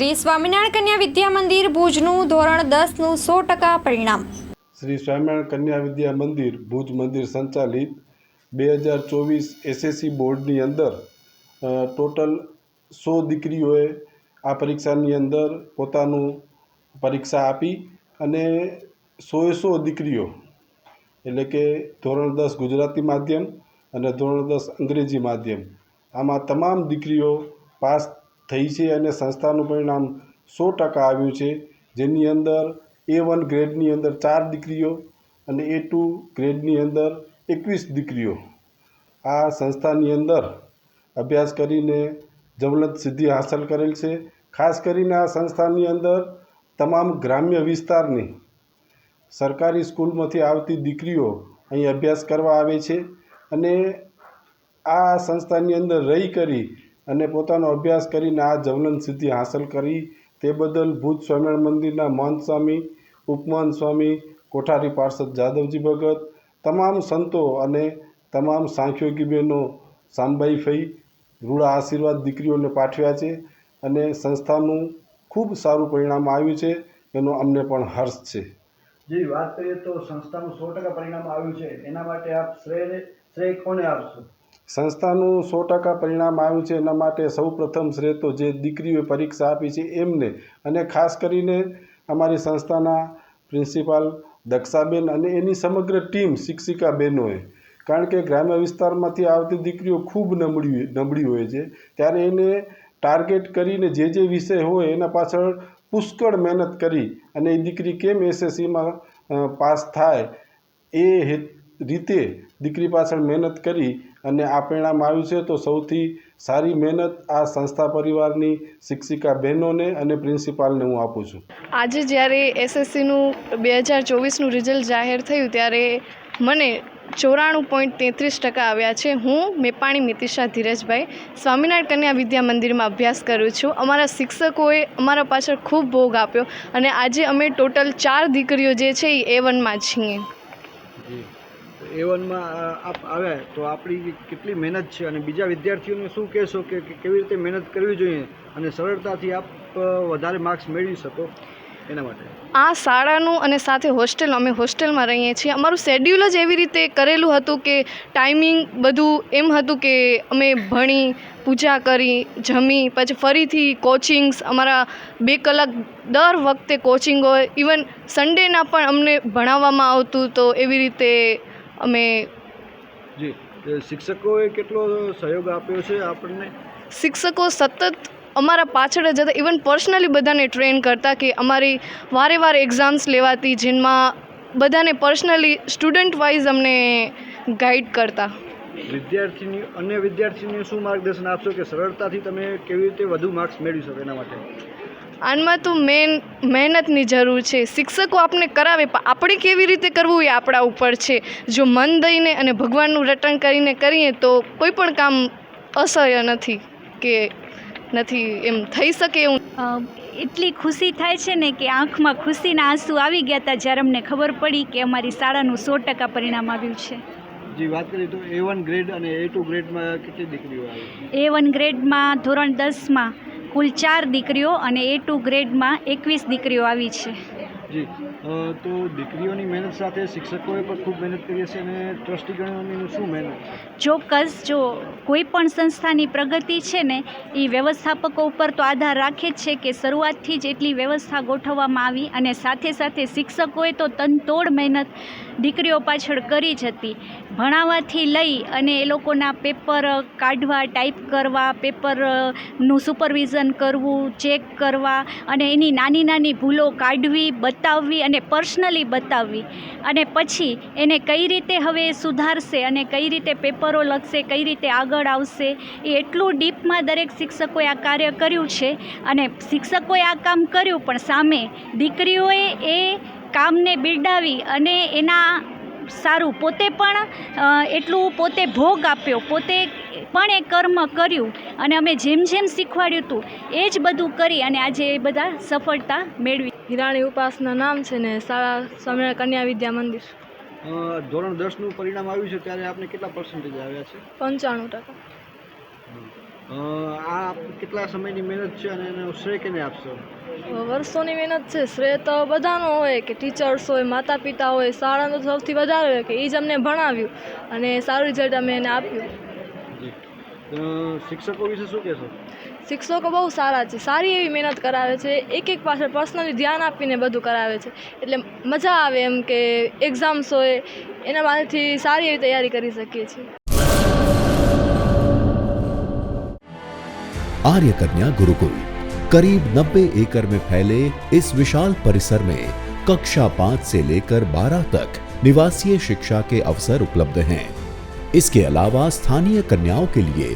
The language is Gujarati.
શ્રી સ્વામિનારાયણ કન્યા વિદ્યા મંદિર ભુજનું ધોરણ દસનું સો ટકા પરિણામ. શ્રી સ્વામિનારાયણ કન્યા વિદ્યા મંદિર ભુજ મંદિર સંચાલિત બે હજાર ચોવીસ એસએસસી બોર્ડની અંદર ટોટલ સો દીકરીઓએ આ પરીક્ષાની અંદર પોતાનું પરીક્ષા આપી અને સોએ સો દીકરીઓ, એટલે કે ધોરણ દસ ગુજરાતી માધ્યમ અને ધોરણ દસ અંગ્રેજી માધ્યમ. આમાં તમામ દીકરીઓ પાસ થઈ છે અને સંસ્થાનું પરિણામ સો ટકા આવ્યું છે. જેની અંદર એ વન ગ્રેડની અંદર ચાર દીકરીઓ અને એ ટુ ગ્રેડની અંદર એકવીસ દીકરીઓ. આ સંસ્થાની અંદર અભ્યાસ કરીને જવલત સિદ્ધિ હાંસલ કરેલ છે. ખાસ કરીને આ સંસ્થાની અંદર તમામ ગ્રામ્ય વિસ્તારની સરકારી સ્કૂલમાંથી આવતી દીકરીઓ અહીં અભ્યાસ કરવા આવે છે. અને આ સંસ્થાની અંદર રહી કરી અને પોતાનો અભ્યાસ કરીને આ જવલન સિદ્ધિ હાંસલ કરી. તે બદલ ભુજ સ્વામિનારાયણ મંદિરના મહંત સ્વામી ઉપમહંત સ્વામી, કોઠારી પાર્ષદ જાદવજી ભગત, તમામ સંતો અને તમામ સાંખ્યોગી બહેનો સાંબાઈ ફઈ, રૂડા આશીર્વાદ દીકરીઓને પાઠવ્યા છે અને સંસ્થાનું ખૂબ સારું પરિણામ આવ્યું છે. એનો અમને પણ હર્ષ છે. જી વાત કરીએ તો સંસ્થાનું સો ટકા પરિણામ આવ્યું છે. એના માટે આપ શ્રેય શ્રેય કોને આપશો? સંસ્થાનું સો ટકા પરિણામ આવ્યું છે, એના માટે સૌ પ્રથમ શ્રેય જે દીકરીઓએ પરીક્ષા આપી છે એમને. અને ખાસ કરીને અમારી સંસ્થાના પ્રિન્સિપાલ દક્ષાબેન અને એની સમગ્ર ટીમ શિક્ષિકા બહેનોએ કારણ કે ગ્રામ્ય વિસ્તારમાંથી આવતી દીકરીઓ ખૂબ નબળી નબળી હોય છે. ત્યારે એને ટાર્ગેટ કરીને જે જે વિષય હોય એના પાછળ પુષ્કળ મહેનત કરી અને એ દીકરી કેમ એસએસસીમાં પાસ થાય એ રીતે દીકરી પાછળ મહેનત કરી અને આ પરિણામ આવ્યું છે, તો સૌથી સારી મહેનત આ સંસ્થા પરિવારની શિક્ષિકા બહેનોને અને પ્રિન્સિપાલને હું આપું છું. આજે જ્યારે એસએસસીનું બે હજાર ચોવીસનું રિઝલ્ટ જાહેર થયું, ત્યારે મને ચોરાણું પોઈન્ટ તેત્રીસ ટકા આવ્યા છે. હું મેપાણી મિતિશા ધીરજભાઈ સ્વામિનારાયણ કન્યા વિદ્યા મંદિરમાં અભ્યાસ કરું છું. અમારા શિક્ષકોએ અમારા પાછળ ખૂબ ભોગ આપ્યો અને આજે અમે ટોટલ ચાર દીકરીઓ જે છે એ એ વનમાં છીએ. એ વનમાં આપ આવ્યા તો આપણી કેટલી મહેનત છે અને બીજા વિદ્યાર્થીઓને શું કહેશો કે કેવી રીતે મહેનત કરવી જોઈએ અને સરળતાથી આપ વધારે માર્ક્સ મેળવી શકો એના માટે? આ શાળાનું અને સાથે હોસ્ટેલ, અમે હોસ્ટેલમાં રહીએ છીએ. અમારું શેડ્યુલ જ એવી રીતે કરેલું હતું કે ટાઈમિંગ બધું એમ હતું કે અમે ભણી, પૂજા કરી, જમી, પછી ફરીથી કોચિંગ્સ અમારા બે કલાક દર વખતે કોચિંગ હોય. ઇવન સન્ડેના પણ અમને ભણાવવામાં આવતું તો એવી રીતે અમે જી શિક્ષકોએ કેટલો સહયોગ આપ્યો છે આપણને? શિક્ષકો સતત અમારા પાછળ જ હતા. ઇવન પર્સનલી બધાને ટ્રેન કરતા કે અમારી વારે વારે એક્ઝામ્સ લેવાતી જેમાં બધાને પર્સનલી સ્ટુડન્ટ વાઇઝ અમને ગાઈડ કરતા. વિદ્યાર્થીની અન્ય વિદ્યાર્થીને શું માર્ગદર્શન આપશો કે સરળતાથી તમે કેવી રીતે વધુ માર્ક્સ મેળવી શકો એના માટે? આનમાં તો મેન મહેનતની જરૂર છે. શિક્ષકો આપણે કરાવે પણ આપણે કેવી રીતે કરવું એ આપણા ઉપર છે. જો મન દઈને અને ભગવાનનું રટણ કરીને કરીએ તો કોઈ પણ કામ અસહ્ય નથી કે નથી એમ થઈ શકે એવું. એટલી ખુશી થાય છે ને કે આંખમાં ખુશીના આંસુ આવી ગયા હતા જ્યારે અમને ખબર પડી કે અમારી શાળાનું સો ટકા પરિણામ આવ્યું છે. જી વાત કરીએ તો એ વન ગ્રેડ અને એ ટુ ગ્રેડમાં કેટલી દીકરીઓ આવી? એ વન ગ્રેડમાં ધોરણ દસમાં કુલ ચાર દીકરીઓ અને એ ટુ ગ્રેડમાં એકવીસ દીકરીઓ આવી છે. તો દીકરીઓની મહેનત સાથે શિક્ષકોએ પણ ખૂબ મહેનત કરી હશે અને ટ્રસ્ટીગણોની શું મહેનત ચોક્કસ, જો કોઈ પણ સંસ્થાની પ્રગતિ છે ને એ વ્યવસ્થાપકો ઉપર તો આધાર રાખે જ છે કે શરૂઆતથી જ એટલી વ્યવસ્થા ગોઠવવામાં આવી અને સાથે સાથે શિક્ષકોએ તો તનતોડ મહેનત દીકરીઓ પાછળ કરી જ હતી. ભણાવવાથી લઈ અને એ લોકોના પેપર કાઢવા, ટાઈપ કરવા પેપરનું સુપરવિઝન કરવું, ચેક કરવા અને એની નાની નાની ભૂલો કાઢવી, બતાવવી અને પર્સનલી બતાવવી અને પછી એને કઈ રીતે હવે સુધારશે અને કઈ રીતે પેપરો લખશે, કઈ રીતે આગળ આવશે, એ એટલું ડીપમાં દરેક શિક્ષકોએ આ કાર્ય કર્યું છે અને શિક્ષકોએ આ કામ કર્યું પણ સામે દીકરીઓએ એ કામને બિરડાવી અને એના સારું પોતે પણ એટલું પોતે ભોગ આપ્યો, પોતે પણ એ કર્મ કર્યું અને અમે જેમ જેમ શીખવાડ્યું હતું, એ જ બધું કરી અને આજે એ બધા સફળતા મેળવી હિરાણી ઉપાસના નામ છે ને શાળા સ્વામિનારાયણ કન્યા વિદ્યા મંદિર ધોરણ દસનું પરિણામ આવ્યું છે ત્યારે આપને કેટલા પર્સન્ટેજ આવ્યા છે? પંચાણું ટકા. આ કેટલા સમયની મહેનત છે અને એનો શ્રેય કેને આપશો? વર્ષોની મહેનત છે શ્રેય તો બધાનો હોય કે ટીચર્સ હોય માતા પિતા હોય શાળાનો સૌથી વધારે હોય કે એ જ અમને ભણાવ્યું અને સારું રિઝલ્ટ અમે એને આપ્યું. શિક્ષકો વિશે શું કહેશો? શિક્ષકો બહુ સારા છે સારી એવી મહેનત કરાવે છે એક એક પાછળ પર્સનલી ધ્યાન આપીને બધું કરાવે છે એટલે મજા આવે એમ કે એક્ઝામ્સ હોય એના માટેથી સારી એવી તૈયારી કરી શકીએ છીએ आर्य कन्या गुरुकुल करीब 90 एकड़ में फैले इस विशाल परिसर में कक्षा पाँच से लेकर बारह तक निवासीय शिक्षा के अवसर उपलब्ध हैं इसके अलावा स्थानीय कन्याओं के लिए